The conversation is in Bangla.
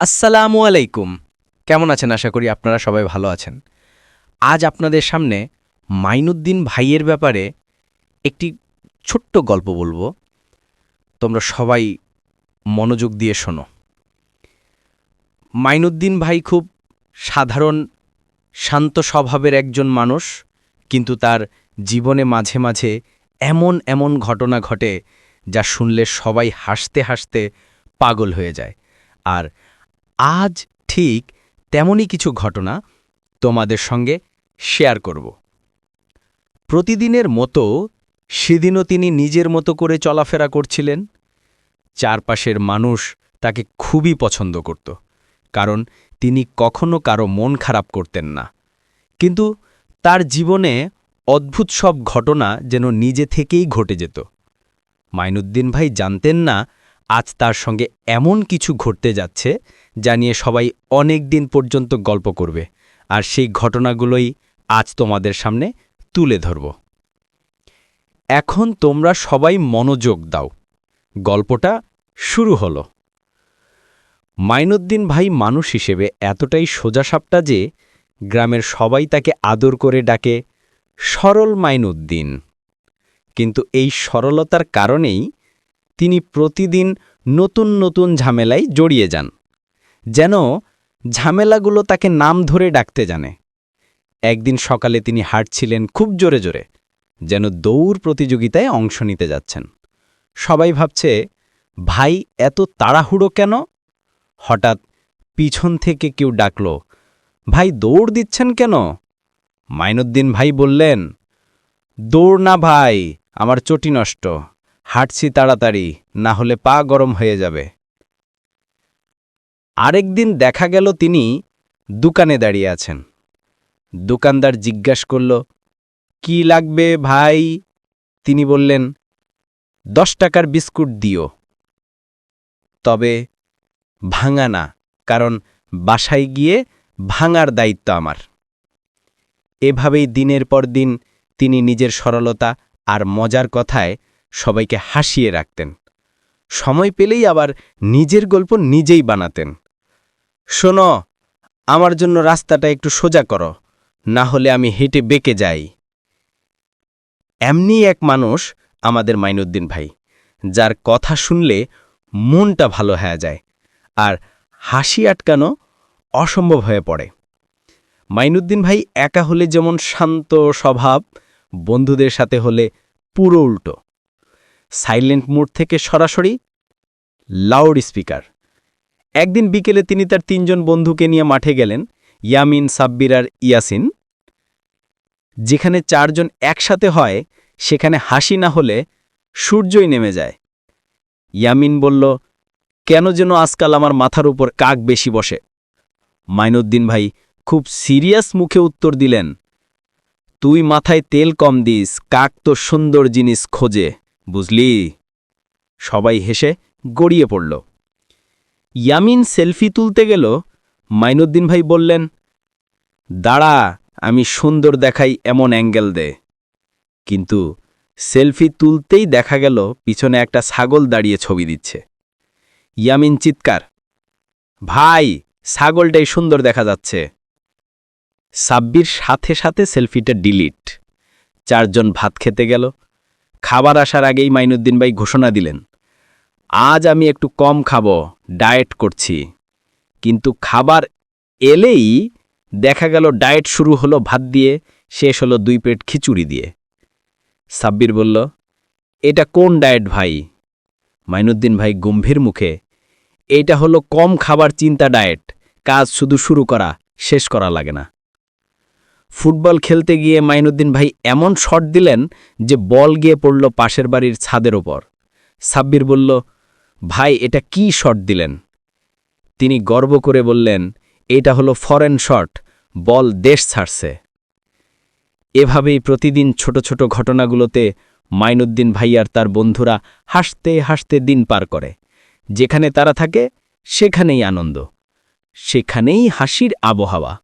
আসসালামু আলাইকুম। কেমন আছেন? আশা করি আপনারা সবাই ভালো আছেন। আজ আপনাদের সামনে মাইনুদ্দিন ভাইয়ের ব্যাপারে একটি ছোট্ট গল্প বলব। তোমরা সবাই মনোযোগ দিয়ে শোনো। মাইনুদ্দিন ভাই খুব সাধারণ, শান্ত স্বভাবের একজন মানুষ, কিন্তু তার জীবনে মাঝে মাঝে এমন এমন ঘটনা ঘটে যা শুনলে সবাই হাসতে হাসতে পাগল হয়ে যায়। আর আজ ঠিক তেমনই কিছু ঘটনা তোমাদের সঙ্গে শেয়ার করব। প্রতিদিনের মতো সেদিনও তিনি নিজের মতো করে চলাফেরা করছিলেন। চারপাশের মানুষ তাকে খুবই পছন্দ করত, কারণ তিনি কখনো কারও মন খারাপ করতেন না। কিন্তু তার জীবনে অদ্ভুত সব ঘটনা যেন নিজে থেকেই ঘটে যেত। মাইনুদ্দিন ভাই জানতেন না আজ তার সঙ্গে এমন কিছু ঘটতে যাচ্ছে যা নিয়ে সবাই অনেক দিন পর্যন্ত গল্প করবে। আর সেই ঘটনাগুলোই আজ তোমাদের সামনে তুলে ধরব। এখন তোমরা সবাই মনোযোগ দাও। গল্পটা শুরু হলো। মাইনুদ্দিন ভাই মানুষ হিসেবে এতটাই সোজাসাপটা যে গ্রামের সবাই তাকে আদর করে ডাকে, সরল মাইনুদ্দিন। কিন্তু এই সরলতার কারণেই তিনি প্রতিদিন নতুন নতুন ঝামেলায় জড়িয়ে যান, যেন ঝামেলাগুলো তাকে নাম ধরে ডাকতে জানে। একদিন সকালে তিনি হাঁটছিলেন খুব জোরে জোরে, যেন দৌড় প্রতিযোগিতায় অংশ নিতে যাচ্ছেন। সবাই ভাবছে, ভাই, এত তাড়াহুড়ো কেন? হঠাৎ পিছন থেকে কেউ ডাকল, ভাই, দৌড় দিচ্ছেন কেন? মাইনুদ্দিন ভাই বললেন, দৌড় না ভাই, আমার চটি নষ্ট। হাঁটছি তাড়াতাড়ি, না হলে পা গরম হয়ে যাবে। আরেকদিন দেখা গেল তিনি দোকানে দাঁড়িয়ে আছেন। দোকানদার জিজ্ঞাস করল, কি লাগবে ভাই? তিনি বললেন, দশ টাকার বিস্কুট দিও। তবে ভাঙা না, কারণ বাসায় গিয়ে ভাঙার দায়িত্ব আমার। এভাবেই দিনের পর দিন তিনি নিজের সরলতা আর মজার কথায় সবাইকে হাসিয়ে রাখতেন। সময় পেলেই আবার নিজের গল্প নিজেই বানাতেন। শোনো, আমার জন্য রাস্তাটা একটু সোজা করো, না হলে আমি হেঁটে বেঁকে যাই। এমনি এক মানুষ আমাদের মাইনুদ্দিন ভাই, যার কথা শুনলে মনটা ভালো হয়ে যায় আর হাসি আটকানো অসম্ভব হয়ে পড়ে। মাইনুদ্দিন ভাই একা হলে যেমন শান্ত স্বভাব, বন্ধুদের সাথে হলে পুরো উল্টো। সাইলেন্ট মোড থেকে সরাসরি লাউড স্পিকার একদিন বিকেলে তিনি তার তিনজন বন্ধুকে নিয়ে মাঠে গেলেন, ইয়ামিন, সাব্বির আর ইয়াসিন। যেখানে চারজন একসাথে হয়, সেখানে হাসি না হলে সূর্যই নেমে যায়। ইয়ামিন বলল, কেন যেন আজকাল আমার মাথার উপর কাক বেশি বসে? মাইনুদ্দিন ভাই খুব সিরিয়াস মুখে উত্তর দিলেন, তুই মাথায় তেল কম দিস, কাক তো সুন্দর জিনিস খোঁজে। বুঝলি? সবাই হেসে গড়িয়ে পড়ল। ইয়ামিন সেলফি তুলতে গেল। মাইনুদ্দিন ভাই বললেন, দাঁড়া, আমি সুন্দর দেখাই এমন অ্যাঙ্গেল দে। কিন্তু সেলফি তুলতেই দেখা গেল, পিছনে একটা ছাগল দাঁড়িয়ে ছবি দিচ্ছে। ইয়ামিন চিৎকার, ভাই, ছাগলটাই সুন্দর দেখা যাচ্ছে। সাব্বির সাথে সাথে সেলফিটা ডিলিট। চারজন ভাত খেতে গেল। খাবার আসার আগেই মাইনুদ্দিন ভাই ঘোষণা দিলেন, আজ আমি একটু কম খাব, ডায়েট করছি। কিন্তু খাবার এলেই দেখা গেল ডায়েট শুরু হলো ভাত দিয়ে, শেষ হলো দুই প্লেট খিচুড়ি দিয়ে। সাব্বির বলল, এটা কোন ডায়েট ভাই? মাইনুদ্দিন ভাই গম্ভীর মুখে, এটা হলো কম খাবার চিন্তা ডায়েট, কাজ শুধু শুরু করা, শেষ করা লাগে না। ফুটবল খেলতে গিয়ে মাইনুদ্দিন ভাই এমন শট দিলেন যে বল গিয়ে পড়ল পাশের বাড়ির ছাদের ওপর। সাব্বির বলল, ভাই, এটা কি শট দিলেন? তিনি গর্ব করে বললেন, এটা হলো ফরেন শট, বল দেশ ছাড়ছে। এভাবেই প্রতিদিন ছোট ছোট ঘটনাগুলোতে মাইনুদ্দিন ভাই আর তার বন্ধুরা হাসতে হাসতে দিন পার করে। যেখানে তারা থাকে, সেখানেই আনন্দ, সেখানেই হাসির আবহাওয়া।